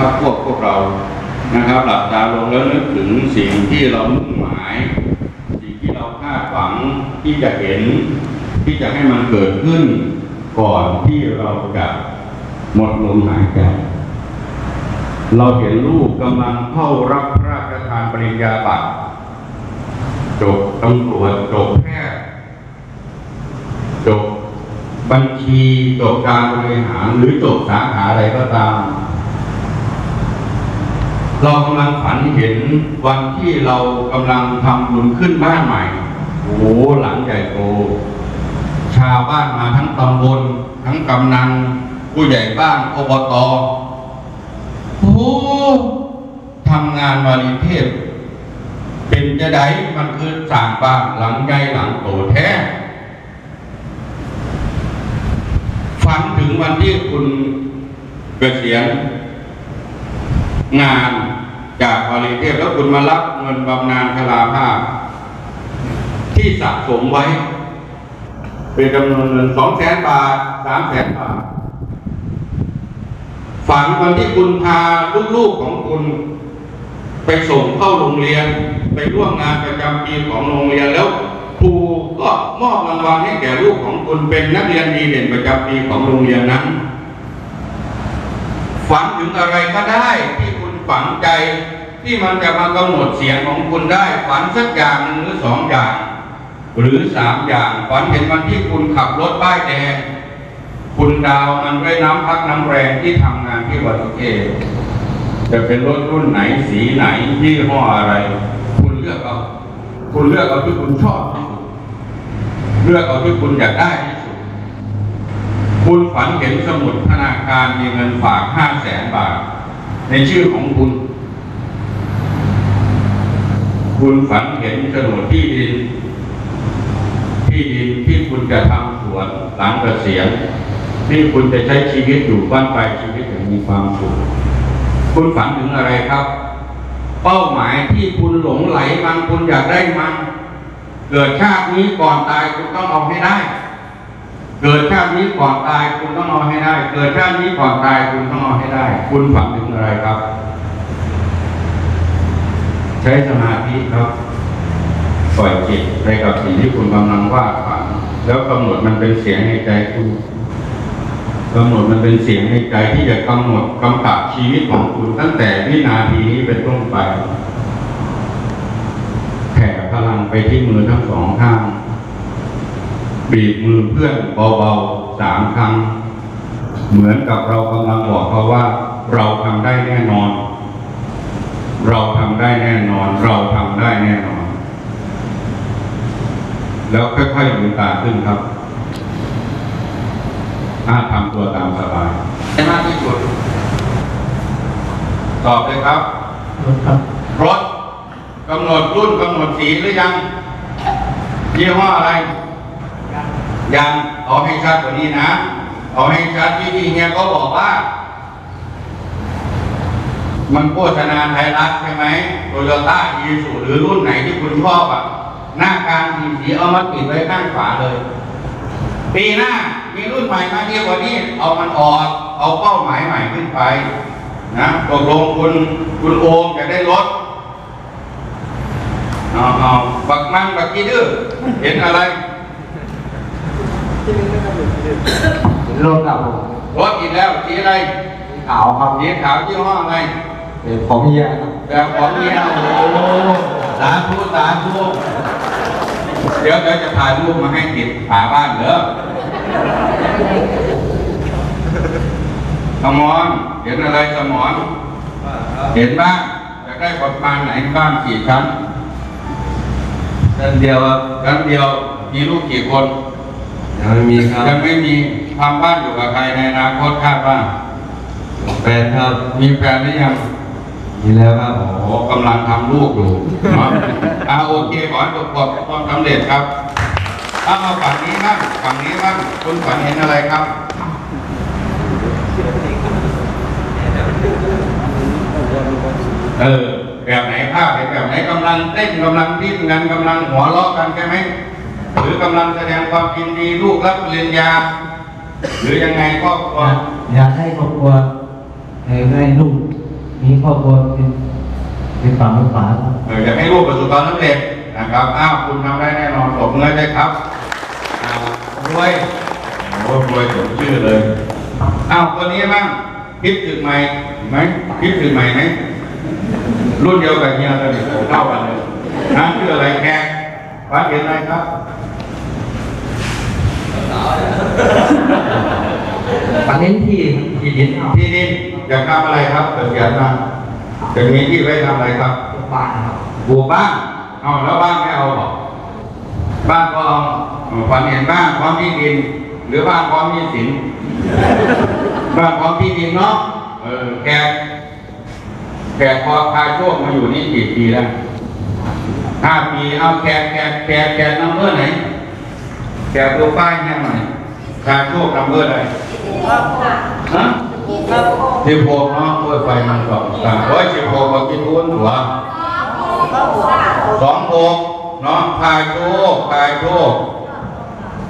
นะครับพวกพวกเรานะครับหลับตาลงแล้วนึกถึงสิ่งที่เรามุ่งหมาย สิ่งที่เราคาดหวังที่จะเห็น ที่จะให้มันเกิดขึ้น ก่อนที่เราจะหมดลมหายใจเราเห็นลูกกำลังเข้ารับพระราชทานปริญญาบัตรจบตำรวจจบแพทย์จบบัญชีจบการบริหารหรือจบสาขาอะไรก็ตาม เรากำลังฝันเห็นวันที่เรากำลังทำบุญขึ้นบ้านใหม่ โอ้โหหลังใหญ่โต ชาวบ้านมาทั้งตำบล ทั้งกำนันผู้ใหญ่บ้านอบตโอ้โหทำงานวารีเทพ เป็นจะไดมันคือสร้างบ้านหลังใหญ่หลังโตแท้ฝันถึงวันที่คุณเกษียณงาน จากวารีเทพแล้วคุณมารับเงินบำนาญชราภาพ ที่สะสมไว้ เป็นจำนวนเงินสองแสนบาทสามแสนบาท ฝันวันที่คุณพาลูกๆของคุณ ไปส่งเข้าโรงเรียน ไปร่วมงานประจำปีของโรงเรียนแล้วครูก็มอบรางวัลให้แก่ลูกของคุณเป็นนักเรียนดีเด่นประจำปีของโรงเรียนนั้นฝันถึงอะไรก็ได้ที่ ฝังใจที่มันจะมากำหนดเสียงของคุณได้ฝันสักอย่างหนึ่งหรือสองอย่าง หรือสามอย่างฝันเห็นวันที่คุณขับรถป้ายแดงคุณดาวมันด้วยน้ำพักน้ำแรงที่ทำงานที่วัดสุเกจะเป็นรถรุ่นไหนสีไหนยี่ห้ออะไร คุณเลือกเอาคุณเลือกเอาที่คุณชอบที่สุดเลือกเอาที่คุณอยากได้ที่สุดคุณฝันเห็นสมุดธนาคารมีเงินฝากห้าแสนบาท ในชื่อของคุณ คุณฝันเห็นโฉนดที่ดิน ที่ดินที่คุณจะทำสวนหลังเกษียณที่คุณจะใช้ชีวิตอยู่บ้านปลายชีวิตอย่างมีความสุขคุณฝันถึงอะไรครับ เป้าหมายที่คุณหลงไหลมันคุณอยากได้มันเกิดชาตินี้ก่อนตายคุณต้องเอาให้ได้ เกิดชาตินี้ก่อนตายคุณต้องเอาให้ได้ เกิดชาตินี้ก่อนตายคุณต้อง คุณฝันถึงอะไรครับ ใช้สมาธิครับปล่อยจิตไปกับสิ่งที่คุณกำลังวาดฝัน แล้วกำหนดมันเป็นเสียงในใจคุณกำหนดมันเป็นเสียงในใจที่จะกำหนดกำกับชีวิตของคุณตั้งแต่วินาทีนี้เป็นต้นไปแผ่พลังไปที่มือทั้งสองข้างบีบมือเพื่อนเบาๆสามครั้ง เหมือนกับเรากำลังบอกเขาว่า เราทำได้แน่นอน เราทำได้แน่นอน เราทำได้แน่นอน แล้วค่อยๆลืมตาขึ้นครับถ้าทำตัวตามสบายให้มากที่สุด ตอบเลยครับครับรถกำหนดรุ่นกำหนดสีหรือยัง ยี่ห้ออะไร ยังเอาให้ชัดกว่านี้นะเอาให้ชัดที่ที่เฮียก็บอกว่า มันโฆษณาไทยรัฐใช่ไหมโตโยต้าอีซูหรือรุ่นไหนที่คุณชอบอะ หน้ากลางสีสีเอามาติดไว้ข้างฝาเลย ปีหน้ามีรุ่นใหม่มาเทียบกว่านี้ เอามันออกเอาเป้าหมายใหม่ขึ้นไป นะตกลงคุณคุณโอมจะได้รถเอาเอาบักมันบักกี้ดื้อเห็นอะไรรถกับผมรถอีกแล้วสีอะไรขาวครับสีขาวยี่ห้ออะไรเป็น ของเฮียครับแบบของเนี้ยโอ้โหสาธุสาธุเดี๋ยวเดี๋ยวจะถ่ายรูปมาให้ติดฝาบ้านเด้อสมอนเห็นอะไรสมอนเห็นบ้างจะได้ประมาณไหนบ้านกี่ชั้นด้านเดียวครับชั้นเดียวมีลูกกี่คนยังไม่มีครับยังไม่มีทำบ้านอยู่กับใครในอนาคตคาดว่าแฟนครับมีแฟนหรือยัง มีแล้วครับโอ้โหกำลังทำลูกอยู่เนาะอาโอเคขอให้ประสบความสำเร็จครับถ้ามาฝั่งนี้บ้างฝั่งนี้บ้างคุณฝันเห็นอะไรครับเออแบบไหนภาพเห็นแบบไหนกำลังเต้นกำลังดิ้นกันกำลังหัวเราะกันใช่ไหมหรือกำลังแสดงความยินดีลูกรับปริญญาหรือยังไงก็อยากอยากให้ครอบครัวให้ให้ลูก มีครอบครัวเป็นเป็นฝั่งเป็นฝาครับ เอออยากให้ลูกประสบความสำเร็จนะครับ อ้าวคุณทำได้แน่นอนตบมือได้ครับอ้าวรวยโอ้รวยสมชื่อเลย อ้าวคนนี้บ้างพิษถึกใหม่ไหมพิษถึกใหม่ไหมรุ่นเดียวกับเฮียเลยเท่ากันเลยนะชื่ออะไรแขกวัดเห็นอะไรครับปันเน้นที่ที่ดินเอาที่ดิน อยากทำอะไรครับเกิดเกิดมาจะมีที่ไว้ทำอะไรครับบ้านครับปลูกบ้านเอาแล้วบ้านไม่เอาบอกบ้านก็เอาฝันเห็นบ้านพร้อมที่ดิน หรือบ้านพร้อมหนี้สินบ้านพร้อมที่ดินเนาะเออแขกแขกพอพาโชคมาอยู่นี่กี่ปีแล้วห้าปีเอาแขกแขกแขกแขกนัมเบอร์ไหนแขกดูป้ายเนี่ยหน่อยพาโชคนัมเบอร์อะไรฮะ สิบหกเนาะโอ้ยไฟมันสองสามโอ้ยสิบหกบอกกินทุนหัวสองหกเนาะพาโชคพาโชค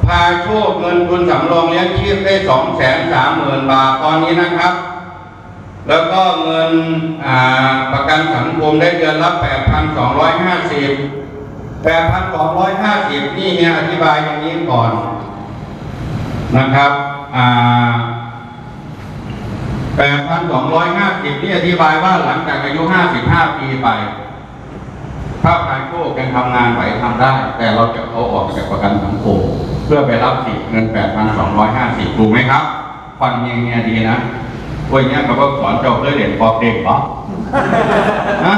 พาโชคเงินทุนสำรองเลี้ยงชีพได้สองแสนสามหมื่นบาทตอนนี้นะครับ แล้วก็เงินประกันสังคมได้เดือนละแปดพันสองร้อยห้าสิบแปดพันสองร้อยห้าสิบนี่เนี่ยอธิบายอย่างนี้ก่อนนะครับอ่า แปดพันสองร้อยห้าสิบนี่อธิบายว่าหลังจากอายุห้าสิบห้าปีไป ถ้าพายโก้ยังทำงานไหวทำได้ แต่เราจะเอาออกจากประกันสังคมเพื่อไปรับสิทธิ์เงิน 8,250ถูกไหมครับ ฟังเงี้ยดีนะวันนี้เขาก็สอนเจ้าเพื่อเด่นปอเด็กเหรอฮะ